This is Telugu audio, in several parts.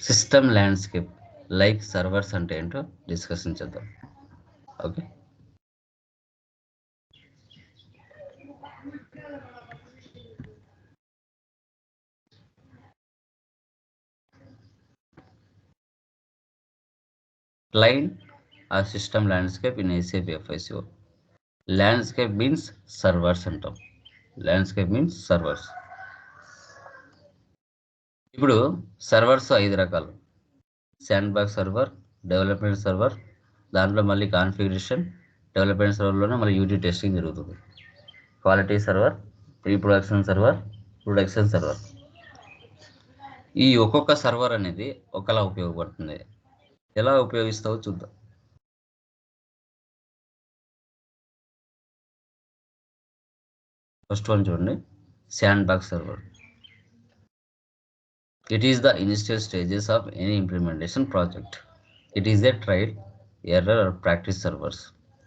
సిస్టమ్ ల్యాండ్స్కేప్ లైక్ సర్వర్స్ అంటే ఏంటో డిస్కషన్ చేద్దాం okay client or system landscape in SAP FICO. Landscape means servers అంటాం ల్యాండ్స్కేప్ మీన్స్ సర్వర్స్ ఇప్పుడు సర్వర్స్ ఐదు రకాలు. Sandbox server development server దాంట్లో మళ్ళీ కాన్ఫిగరేషన్ డెవలప్మెంట్ సర్వర్లోనే మళ్ళీ యూటీ టెస్టింగ్ జరుగుతుంది. Quality server pre production server production server ఈ ఒక్కొక్క సర్వర్ అనేది ఒకలా ఉపయోగపడుతుంది. ఎలా ఉపయోగిస్తావో చూద్దాం. ఫస్ట్ వన్ చూడండి. Sandbox server it is the initial stages of any implementation project it is a trial error or practice servers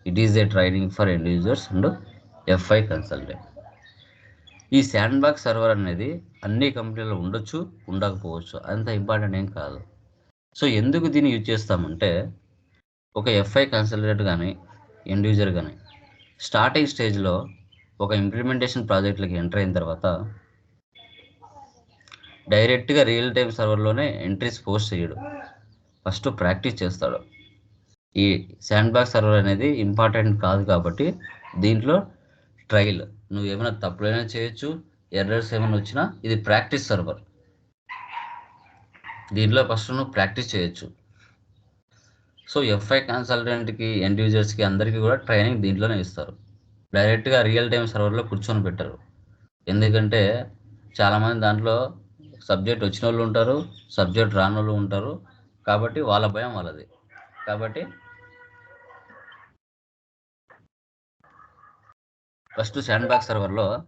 it is a training for end users and FI consultant ఈ శాండ్ బాక్స్ సర్వర్ అనేది అన్ని కంపెనీలో ఉండొచ్చు ఉండకపోవచ్చు. అంత ఇంపార్టెంట్ ఏం కాదు. సో ఎందుకు దీన్ని యూజ్ చేస్తామంటే ఒక ఎఫ్ఐ కన్సల్టెంట్ కానీ ఎండ్ యూజర్ కానీ స్టార్టింగ్ స్టేజ్లో ఒక ఇంప్లిమెంటేషన్ ప్రాజెక్ట్లకి ఎంటర్ అయిన తర్వాత డైరెక్ట్గా రియల్ టైం సర్వర్లోనే ఎంట్రీస్ పోస్ట్ చేయడు. ఫస్ట్ ప్రాక్టీస్ చేస్తాడు. ఈ శాండ్ బాగ్ సర్వర్ అనేది ఇంపార్టెంట్ కాదు కాబట్టి దీంట్లో ట్రయల్. నువ్వు ఏమైనా తప్పులైనా చేయొచ్చు ఎర్రర్స్ ఏమైనా వచ్చినా ఇది ప్రాక్టీస్ సర్వర్. దీంట్లో ఫస్ట్ నువ్వు ప్రాక్టీస్ చేయొచ్చు. సో ఎఫ్ఐ కన్సల్టెంట్కి ఎండ్ యూజర్స్కి అందరికీ కూడా ట్రైనింగ్ దీంట్లోనే ఇస్తారు. డైరెక్ట్గా రియల్ టైం సర్వర్లో కూర్చొని పెట్టరు. ఎందుకంటే చాలామంది దాంట్లో సబ్జెక్ట్ వచ్చిన వాళ్ళు ఉంటారు సబ్జెక్ట్ రాని వాళ్ళు ఉంటారు. కాబట్టి వాళ్ళ భయం వాళ్ళది. కాబట్టి ఫస్ట్ శాండ్ బాక్స్ సర్వర్లో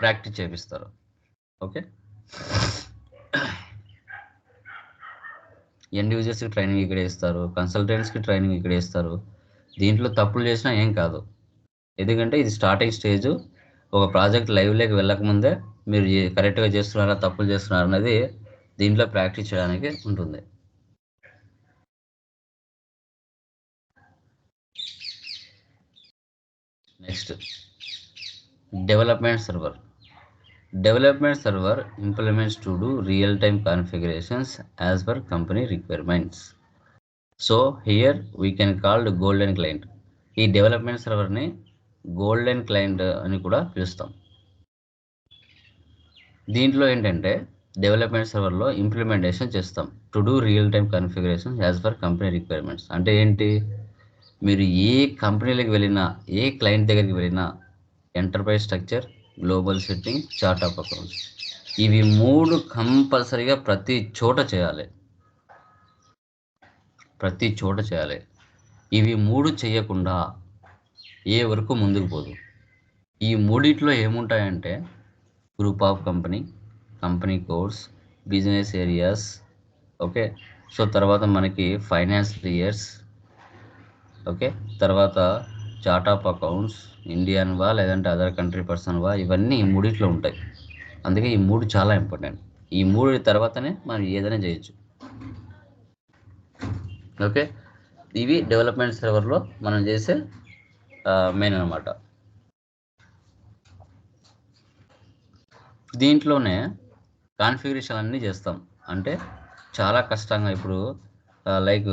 ప్రాక్టీస్ చేపిస్తారు. ఓకే? ఎండ్ ట్రైనింగ్ ఇక్కడే ఇస్తారు కన్సల్టెంట్స్కి ట్రైనింగ్ ఇక్కడే ఇస్తారు. దీంట్లో తప్పులు చేసినా ఏం కాదు. ఎందుకంటే ఇది స్టార్టింగ్ స్టేజ్. ఒక ప్రాజెక్ట్ లైవ్లోకి వెళ్ళకముందే మీరు కరెక్ట్గా చేస్తున్నారా తప్పులు చేస్తున్నారా అనేది దీంట్లో ప్రాక్టీస్ చేయడానికి ఉంటుంది. Next. Development server. Development server implements to do real time configurations as per company requirements. So here we can called golden client ఈ డెవలప్మెంట్ సర్వర్ని గోల్డెన్ క్లైంట్ అని కూడా పిలుస్తాం. దీంట్లో ఏంటంటే డెవలప్మెంట్ సర్వర్లో ఇంప్లిమెంటేషన్ చేస్తాం. To do real time configuration as per company requirements అంటే ఏంటి? మీరు ఏ కంపెనీలకు వెళ్ళినా ఏ క్లయింట్ దగ్గరికి వెళ్ళినా enterprise structure global setting chart of accounts ఇవి మూడు కంపల్సరీగా ప్రతి చోట చేయాలి. ప్రతి చోట చేయాలి. ఇవి మూడు చేయకుండా ఏ వరకు ముందుకు పోదు. ఈ మూడిట్లో ఏముంటాయంటే group of company company codes business areas okay so తర్వాత మనకి ఫైనాన్స్ ఇయర్స్ ఓకే తర్వాత చార్ట్ ఆఫ్ అకౌంట్స్ ఇండియన్ వా లేదంటే అదర్ కంట్రీ పర్సన్ వా ఇవన్నీ ఈ మూడిట్లో ఉంటాయి. అందుకే ఈ మూడు చాలా ఇంపార్టెంట్ ఈ మూడు తర్వాతనే మనం ఏదైనా చేయొచ్చు. ఓకే ఇవి డెవలప్మెంట్ సర్వర్లో మనం చేసే మెయిన్ అనమాట దీంట్లోనే కాన్ఫిగరేషన్ అన్నీ చేస్తాం. అంటే చాలా కష్టంగా ఇప్పుడు లైక్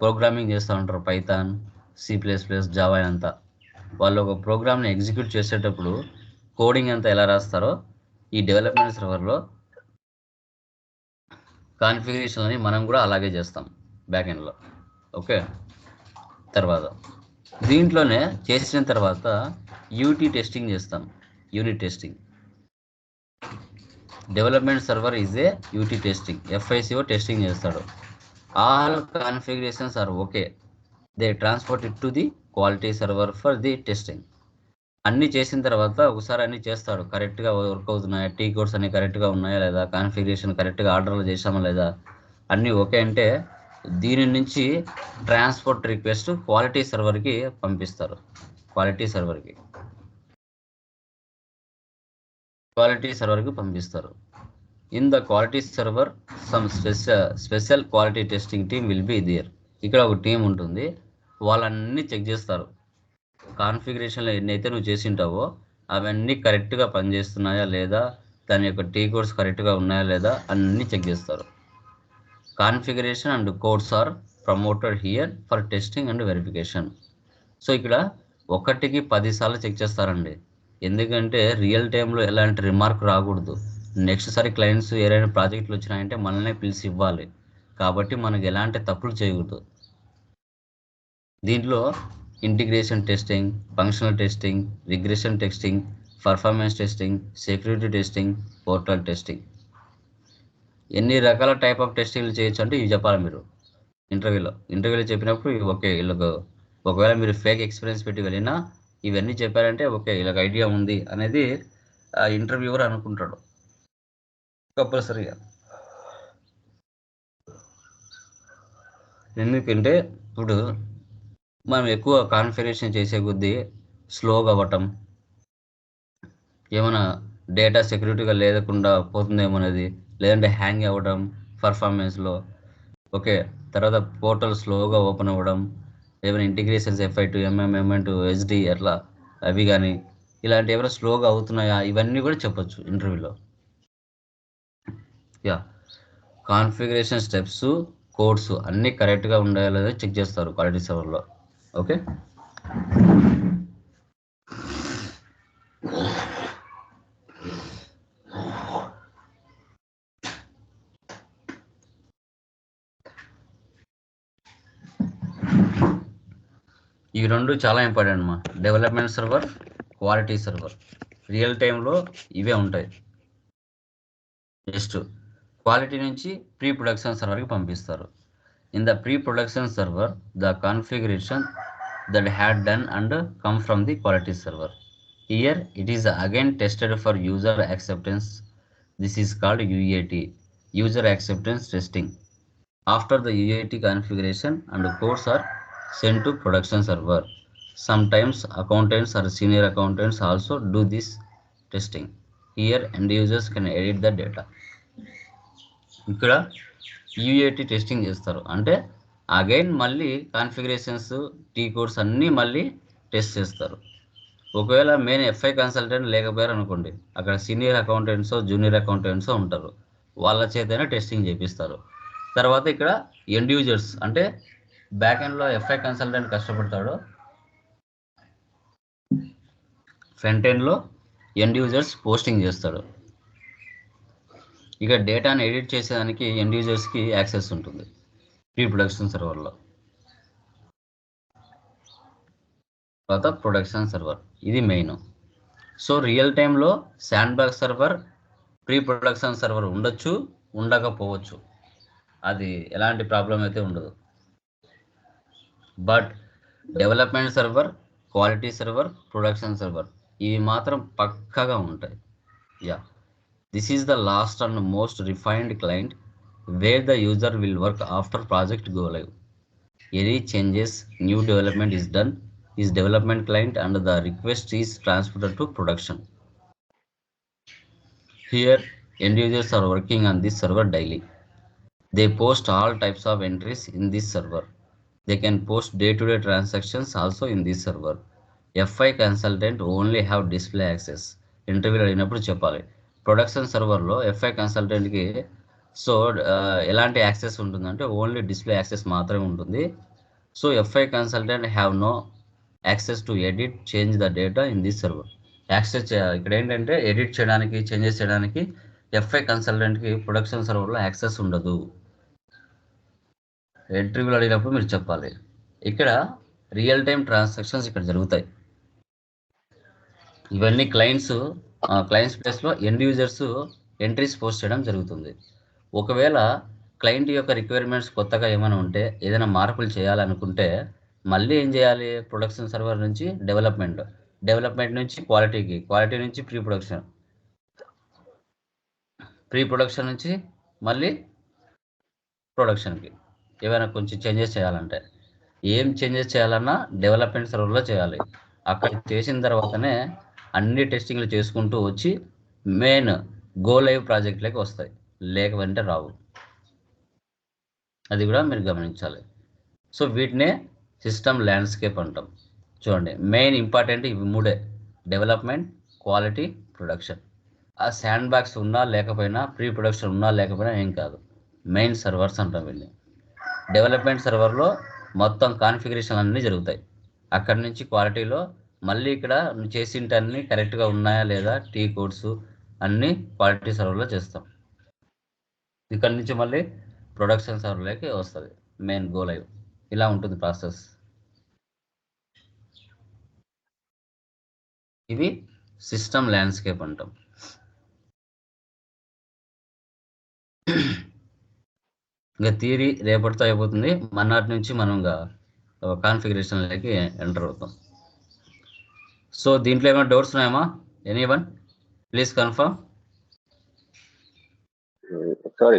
ప్రోగ్రామింగ్ చేస్తూ ఉంటారు Python C plus plus Java అంతా. వాళ్ళు ఒక ప్రోగ్రామ్ని ఎగ్జిక్యూట్ చేసేటప్పుడు కోడింగ్ అంతా ఎలా రాస్తారో ఈ డెవలప్మెంట్ సర్వర్లో కాన్ఫిగరేషన్ అని మనం కూడా అలాగే చేస్తాం బ్యాక్ ఎండ్లో ఓకే? తర్వాత దీంట్లోనే చేసిన తర్వాత యూటీ టెస్టింగ్ చేస్తాం. Unit testing development server is a UT testing FICO testing చేస్తాడు. All configurations are okay they transport it to the quality server for the testing అన్నీ చేసిన తర్వాత ఒకసారి అన్నీ చేస్తాడు. కరెక్ట్గా వర్క్ అవుతున్నాయా? టీ కోడ్స్ అన్ని కరెక్ట్గా ఉన్నాయా లేదా? కాన్ఫిగరేషన్ కరెక్ట్గా ఆర్డర్లు చేసామా లేదా? అన్నీ ఓకే అంటే దీని నుంచి ట్రాన్స్పోర్ట్ రిక్వెస్ట్ క్వాలిటీ సర్వర్కి పంపిస్తారు. క్వాలిటీ సర్వర్కి క్వాలిటీ సర్వర్కి పంపిస్తారు. In the quality server some special special quality testing team will be there ఇక్కడ ఒక టీం ఉంటుంది. వాళ్ళన్నీ చెక్ చేస్తారు. కాన్ఫిగరేషన్లో ఎన్నైతే నువ్వు చేసింటావో అవన్నీ కరెక్ట్గా పనిచేస్తున్నాయా లేదా దాని యొక్క టీ కోడ్స్ కరెక్ట్గా ఉన్నాయా లేదా అన్నీ చెక్ చేస్తారు. Configuration and codes are promoted here for testing and verification so ఇక్కడ ఒకటికి పదిసార్లు చెక్ చేస్తారండి. ఎందుకంటే రియల్ టైంలో ఎలాంటి రిమార్క్ రాకూడదు. నెక్స్ట్ సారి క్లయింట్స్ ఏదైనా ప్రాజెక్టులు వచ్చినాయంటే మనల్ని పిలిచి ఇవ్వాలి. కాబట్టి మనకు ఎలాంటి తప్పులు చేయకూడదు. దీంట్లో integration testing functional testing regression testing performance testing security testing portal testing ఎన్ని రకాల టైప్ ఆఫ్ టెస్టింగ్లు చేయొచ్చు అంటే ఇవి చెప్పాలి మీరు. ఇంటర్వ్యూలో ఇంటర్వ్యూలో చెప్పినప్పుడు ఓకే వీళ్ళకు. ఒకవేళ మీరు ఫేక్ ఎక్స్పీరియన్స్ పెట్టి వెళ్ళినా ఇవన్నీ చెప్పారంటే ఓకే ఇలాగ ఐడియా ఉంది అనేది ఆ ఇంటర్వ్యూవర్ అనుకుంటాడు. కంపల్సరీగా. ఎందుకంటే ఇప్పుడు మనం ఎక్కువ కాన్ఫిగరేషన్ చేసే కొద్దీ స్లోగా అవ్వటం ఏమైనా డేటా సెక్యూరిటీగా లేకుండా పోతుందేమో అనేది లేదంటే హ్యాంగ్ అవ్వడం పర్ఫార్మెన్స్లో ఓకే తర్వాత పోర్టల్ స్లోగా ఓపెన్ అవ్వడం ఏమైనా integrations FI to MM MN to HD అట్లా అవి కానీ ఇలాంటి ఏమైనా స్లోగా అవుతున్నాయా? ఇవన్నీ కూడా చెప్పొచ్చు ఇంటర్వ్యూలో యా కాన్ఫిగరేషన్ స్టెప్స్ కోడ్స్ అన్నీ కరెక్ట్గా ఉండాలో లేదో చెక్ చేస్తారు క్వాలిటీ సర్వర్లో ఓకే ఈ రెండు చాలా ఇంపార్టెంట్ అమ్మా development server quality server. Real టైంలో ఇవే ఉంటాయి. జస్ట్ క్వాలిటీ నుంచి ప్రీ ప్రొడక్షన్ సర్వర్కి పంపిస్తారు. In the pre production server the configuration that had done and come from the quality server. Here it is again tested for user acceptance this is called UAT user acceptance testing after the UAT configuration and codes are sent to production server. Sometimes accountants or senior accountants also do this testing. Here end users can edit the data. ఇక్కడ యూఏటి టెస్టింగ్ చేస్తారు అంటే అగైన్ మళ్ళీ కాన్ఫిగరేషన్స్ టీ కోడ్స్ అన్నీ మళ్ళీ టెస్ట్ చేస్తారు ఒకవేళ మెయిన్ ఎఫ్ఐ కన్సల్టెంట్ లేకపోయారు అనుకోండి అక్కడ సీనియర్ అకౌంటెంట్సో జూనియర్ అకౌంటెంట్సో ఉంటారు వాళ్ళ చేతనే టెస్టింగ్ చేపిస్తారు తర్వాత ఇక్కడ ఎండ్ యూజర్స్ అంటే బ్యాక్ ఎండ్లో ఎఫ్ఐ కన్సల్టెంట్ కష్టపడతాడు. ఫ్రంట్ ఎండ్లో ఎండ్ యూజర్స్ పోస్టింగ్ చేస్తాడు. ఇక డేటాని ఎడిట్ చేసేదానికి ఎండ్ యూజర్స్కి యాక్సెస్ ఉంటుంది. ప్రీ ప్రొడక్షన్ సర్వర్లో తర్వాత ప్రొడక్షన్ సర్వర్ ఇది మెయిన్ సో రియల్ టైంలో sandbox server pre production server ఉండొచ్చు ఉండకపోవచ్చు. అది ఎలాంటి ప్రాబ్లం అయితే ఉండదు. But development server quality server production server ఇవి మాత్రం పక్కగా ఉంటాయి. Yeah this is the last and most refined client where the user will work after project go live any changes new development is done is development client and the request is transferred to production here end users are working on this server daily. They post all types of entries in this server. They can post day-to-day transactions also in this server. FI consultant only have display access ఇంటర్వ్యూలో అయినప్పుడు చెప్పాలి. ప్రొడక్షన్ సర్వర్లో ఎఫ్ఐ కన్సల్టెంట్కి సో ఎలాంటి యాక్సెస్ ఉంటుందంటే ఓన్లీ డిస్ప్లే యాక్సెస్ మాత్రమే ఉంటుంది. So FI consultant have no access to edit change the data in this server access ఇక్కడ ఏంటంటే ఎడిట్ చేయడానికి చేంజెస్ చేయడానికి ఎఫ్ఐ కన్సల్టెంట్కి ప్రొడక్షన్ సర్వర్లో యాక్సెస్ ఉండదు. ఇంటర్వ్యూలు అడిగినప్పుడు మీరు చెప్పాలి. ఇక్కడ రియల్ టైం ట్రాన్సాక్షన్స్ ఇక్కడ జరుగుతాయి. ఇవన్నీ క్లయింట్స్ క్లయింట్స్ ప్లేస్లో ఎండ్ యూజర్స్ ఎంట్రీస్ పోస్ట్ చేయడం జరుగుతుంది. ఒకవేళ క్లయింట్ యొక్క రిక్వైర్మెంట్స్ కొత్తగా ఏమైనా ఉంటే ఏదైనా మార్పులు చేయాలనుకుంటే మళ్ళీ ఏం చేయాలి? ప్రొడక్షన్ సర్వర్ నుంచి డెవలప్మెంట్ డెవలప్మెంట్ నుంచి క్వాలిటీకి క్వాలిటీ నుంచి ప్రీ ప్రొడక్షన్ ప్రీ ప్రొడక్షన్ నుంచి మళ్ళీ ప్రొడక్షన్కి ఏమైనా కొంచెం చేంజెస్ చేయాలంటే. ఏం చేంజెస్ చేయాలన్నా డెవలప్మెంట్ సర్వర్లో చేయాలి. అక్కడ చేసిన తర్వాతనే అన్ని టెస్టింగ్లు చేసుకుంటూ వచ్చి మెయిన్ గో లైవ్ ప్రాజెక్ట్లోకి వస్తాయి. లేకపోతే రావు. అది కూడా మీరు గమనించాలి. సో వీటినే సిస్టమ్ ల్యాండ్స్కేప్ అంటాం. చూడండి మెయిన్ ఇంపార్టెంట్ ఇవి మూడే. Development quality production. ఆ శాండ్ బ్యాగ్స్ ఉన్నా లేకపోయినా ప్రీ ప్రొడక్షన్ ఉన్నా లేకపోయినా ఏం కాదు. మెయిన్ సర్వర్స్ అంటాం వీళ్ళని డెవలప్మెంట్ సర్వర్లో మొత్తం కాన్ఫిగరేషన్ అన్నీ జరుగుతాయి. అక్కడి నుంచి క్వాలిటీలో మళ్ళీ ఇక్కడ నువ్వు చేసింటన్ని కరెక్ట్గా ఉన్నాయా లేదా టీ కోడ్స్ అన్నీ క్వాలిటీ సర్వర్లో చేస్తాం. ఇక్కడ నుంచి మళ్ళీ ప్రొడక్షన్ సర్వర్లోకి వస్తుంది మెయిన్ గో లైవ్ ఇలా ఉంటుంది ప్రాసెస్. ఇవి సిస్టమ్ ల్యాండ్స్కేప్ అంటాం. ఇంకా థియరీ రేపటితో అయిపోతుంది. మన్నాటి నుంచి మనం ఇంకా కాన్ఫిగరేషన్లోకి ఎంటర్ అవుతాం. సో దీంట్లో ఏమైనా డౌట్స్ ఉన్నాయమ్మా? Any one please confirm sorry